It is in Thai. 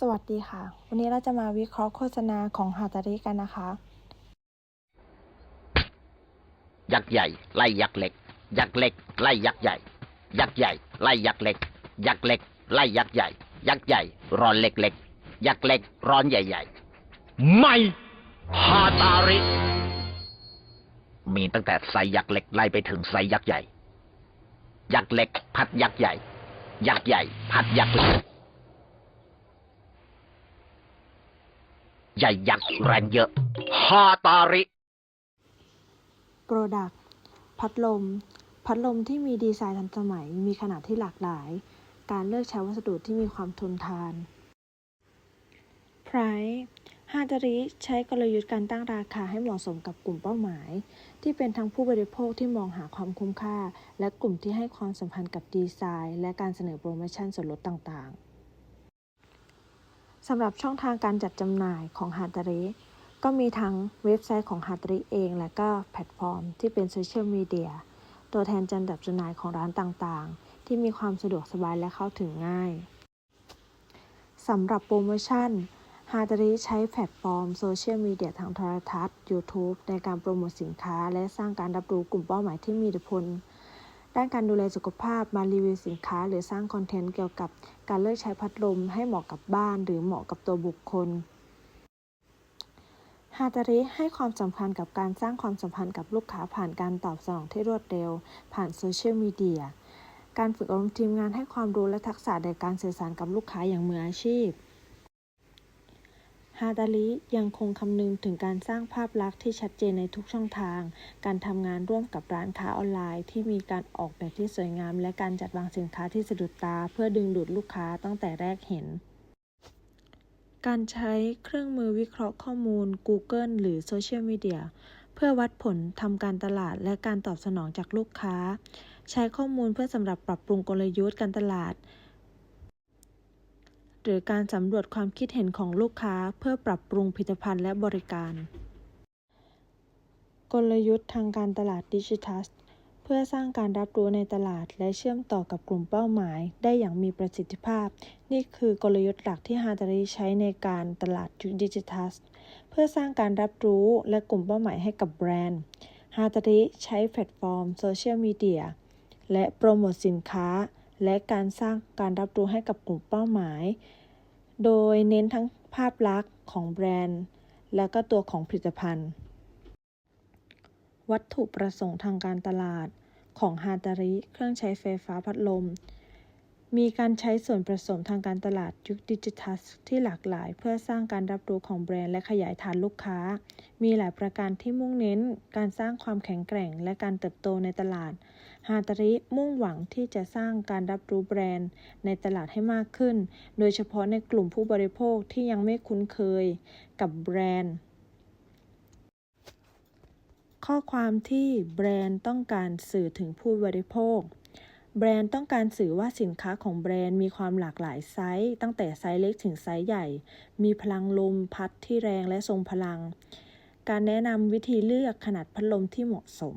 สวัสดีค่ะ วันนี้เราจะมาวิเคราะห์โฆษณาของฮาตาริกันนะคะ ยักษ์ใหญ่ไล่ยักษ์เล็ก ยักษ์เล็กไล่ยักษ์ใหญ่ ยักษ์ใหญ่ไล่ยักษ์เล็ก ยักษ์เล็กไล่ยักษ์ใหญ่ ยักษ์ใหญ่ร้อนเล็กๆยักษ์เล็กร้อนใหญ่ๆ ไม่ฮาตาริ มีตั้งแต่ไซส์ยักษ์เล็กไล่ไปถึงไซส์ยักษ์ใหญ่ ยักษ์เล็กพัดยักษ์ใหญ่ ยักษ์ใหญ่พัดยักษ์เล็ก ใหญ่ยักษ์แรงเยอะ ฮาตาริ Product พัดลม พัดลมที่มีดีไซน์ทันสมัย มีขนาดที่หลากหลาย การเลือกใช้วัสดุที่มีความทนทาน Price ฮาตาริใช้กลยุทธ์การตั้งราคาให้เหมาะสมกับกลุ่มเป้าหมาย ที่เป็นทั้งผู้บริโภคที่มองหาความคุ้มค่า และกลุ่มที่ให้ความสำคัญกับดีไซน์ และการเสนอโปรโมชั่นส่วนลดต่างๆ สำหรับช่องทางการจัดจำหน่ายของฮาตาริก็มีทั้งเว็บไซต์ของฮาตาริเอง และก็แพลตฟอร์มที่เป็นโซเชียลมีเดียตัวแทนจัดจัดจำหน่ายของร้านต่างๆ ที่มีความสะดวกสบายและเข้าถึงง่ายสำหรับโปรโมชั่นฮาตาริใช้แพลตฟอร์มโซเชียลมีเดียทางโทรทัศน์ YouTube ในการโปรโมทสินค้า และสร้างการรับรู้กลุ่มเป้าหมายที่มีอิทธิพล ด้านการดูแลสุขภาพมารีวิวสินค้า หรือสร้างคอนเทนต์เกี่ยวกับการเลือกใช้พัดลมให้เหมาะกับบ้าน หรือเหมาะกับตัวบุคคลฮาตาริให้ความสำคัญกับการสร้างความสัมพันธ์กับลูกค้าผ่านการตอบสนองที่รวดเร็ว ผ่านโซเชียลมีเดีย การฝึกอบรมทีมงานให้ความรู้และทักษะในการสื่อสารกับลูกค้าอย่างมืออาชีพ ฮาตาริยังคงคำนึงถึงการสร้างภาพลักษณ์ที่ชัดเจนในทุกช่องทาง การทำงานร่วมกับร้านค้าออนไลน์ ที่มีการออกแบบที่สวยงาม และการจัดวางสินค้าที่สะดุดตา เพื่อดึงดูดลูกค้าตั้งแต่แรกเห็น การใช้เครื่องมือวิเคราะห์ข้อมูล Google หรือโซเชียลมีเดียเพื่อวัดผลทำการตลาดและการตอบสนองจากลูกค้า ใช้ข้อมูลเพื่อสำหรับปรับปรุงกลยุทธ์การตลาด หรือการสำรวจความคิดเห็นของลูกค้าเพื่อปรับปรุงผลิตภัณฑ์และบริการ กลยุทธ์ทางการตลาดดิจิทัลเพื่อสร้างการรับรู้ในตลาดและเชื่อมต่อกับกลุ่มเป้าหมาย ได้อย่างมีประสิทธิภาพ นี่คือกลยุทธ์หลักที่ฮาตาริใช้ในการตลาดดิจิทัลเพื่อสร้างการรับรู้และกลุ่มเป้าหมายให้กับแบรนด์ฮาตาริใช้แพลตฟอร์มโซเชียลมีเดียและโปรโมทสินค้า และการสร้างการรับรู้ให้กับกลุ่มเป้าหมาย โดยเน้นทั้งภาพลักษณ์ของแบรนด์ และก็ตัวของผลิตภัณฑ์ วัตถุประสงค์ทางการตลาดของฮาตาริ เครื่องใช้ไฟฟ้าพัดลม มีการใช้ส่วนผสมทางการตลาดยุคดิจิทัลที่หลากหลาย เพื่อสร้างการรับรู้ของแบรนด์และขยายฐานลูกค้า มีหลายประการที่มุ่งเน้น การสร้างความแข็งแกร่ง และการเติบโตในตลาด ฮาตาริมุ่งหวังที่จะสร้างการรับรู้แบรนด์ในตลาดให้มากขึ้น โดยเฉพาะในกลุ่มผู้บริโภคที่ยังไม่คุ้นเคยกับแบรนด์ ข้อความที่แบรนด์ต้องการสื่อถึงผู้บริโภค แบรนด์ต้องการสื่อว่าสินค้าของแบรนด์มีความหลากหลายไซส์ตั้งแต่ไซส์เล็กถึงไซส์ใหญ่ มีพลังลมพัดที่แรงและทรงพลัง การแนะนำวิธีเลือกขนาดพัดลมที่เหมาะสม